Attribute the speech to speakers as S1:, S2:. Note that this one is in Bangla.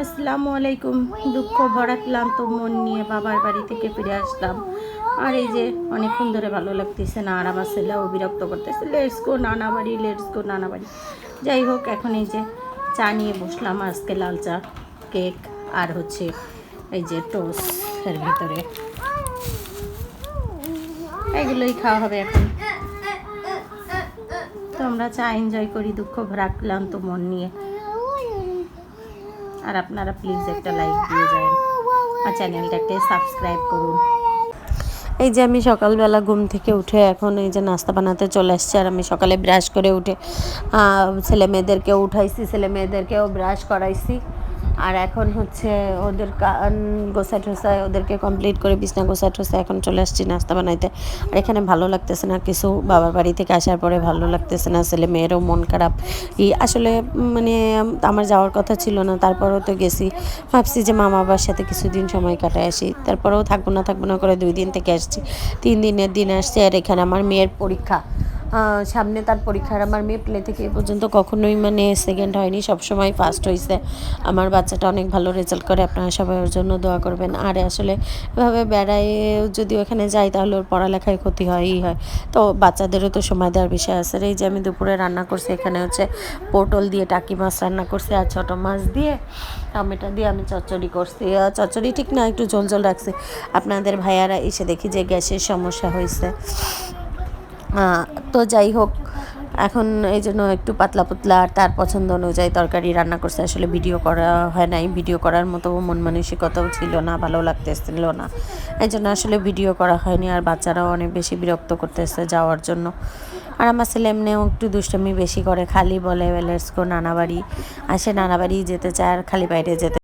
S1: আসসালামু আলাইকুম। দুঃখ ভরা ক্লান্ত মন নিয়ে বাবার বাড়ি থেকে ফিরে আসলাম। আর এই যে অনেকক্ষণ ধরে ভালো লাগতেছে না, আর আমার ছেলেও বিরক্ত করতেছে। লেটস গো নানা বাড়ি লেটস গো নানা বাড়ি। যাই হোক, এখন এই যে চা নিয়ে বসলাম আজকে লাল চা, কেক আর হচ্ছে এই যে টোস্ট এর ভিতরে। এগুলোই খাওয়া হবে এখন। তো আমরা চা এনজয় করি দুঃখ ভরা ক্লান্ত মন নিয়ে। আর আপনারা প্লিজ একটা লাইক দিয়ে যান। আর চ্যানেলটাকে সাবস্ক্রাইব করুন। এই যে আমি সকালবেলা ঘুম থেকে উঠে এখন এই যে নাস্তা বানাতে চলে আসছি, আর আমি সকালে ব্রাশ করে উঠে ছেলে মেয়েদেরকেও উঠাইছি, ছেলে মেয়েদেরকেও ব্রাশ করাইছি। আর এখন হচ্ছে ওদের কান গোসা টোসা ওদেরকে কমপ্লিট করে বিছনা গোসা টোসা এখন চলে আসছি নাস্তা বানাইতে। আর এখানে ভালো লাগতেছে না, কিছু বাবার বাড়ি থেকে আসার পরে ভালো লাগতেছে না, ছেলে মেয়েরও মন খারাপ। এই আসলে মানে আমার যাওয়ার কথা ছিল না, তারপরেও তো গেছি। ভাবছি যে মা বাবার সাথে কিছুদিন সময় কাটায় আসি, তারপরেও থাকব না থাকব না করে দুই দিন থেকে আসছি, তিন দিনের দিন আসছি আর এখানে আমার মেয়ের পরীক্ষা। সামনে তার পরীক্ষার আমার মেয়ে প্লে থেকে এ পর্যন্ত কখনোই মানে সেকেন্ড হয়নি, সবসময় ফার্স্ট হয়েছে আমার বাচ্চাটা অনেক ভালো রেজাল্ট করে, আপনারা সবাই ওর জন্য দোয়া করবেন। আর আসলে এভাবে বেড়ায় যদি ওখানে যাই, তাহলে ওর পড়ালেখায় ক্ষতি হয়ই হয়। তো বাচ্চাদেরও তো সময় দেওয়ার বিষয় আছে। এই যে আমি দুপুরে রান্না করছি, এখানে হচ্ছে পটল দিয়ে টাকি মাছ রান্না করছি আর ছোটো মাছ দিয়ে টমেটো দিয়ে আমি চচ্চড়ি করছি। চচ্চড়ি ঠিক না, একটু ঝোল ঝোল রাখছি। আপনাদের ভাইয়ারা এসে দেখি যে গ্যাসের সমস্যা হয়েছে তো যাই হোক, এখন এই জন্য একটু পাতলা পাতলা আর তার পছন্দ অনুযায়ী তরকারি রান্না করছে। আসলে ভিডিও করা হয় নাই, ভিডিও করার মতো মন মানসিকতাও ছিল না, ভালো লাগতেছিল না। এই জন্য আসলে ভিডিও করা হয়নি আর বাচ্চারাও অনেক বেশি বিরক্ত করতেছে যাওয়ার জন্য। আর আমার ছেলে এমনিও একটু দুষ্টামি বেশি করে, খালি বলে লেটস গো নানা বাড়ি আসে নানা বাড়ি যেতে চায় আর খালি বাইরে যেতে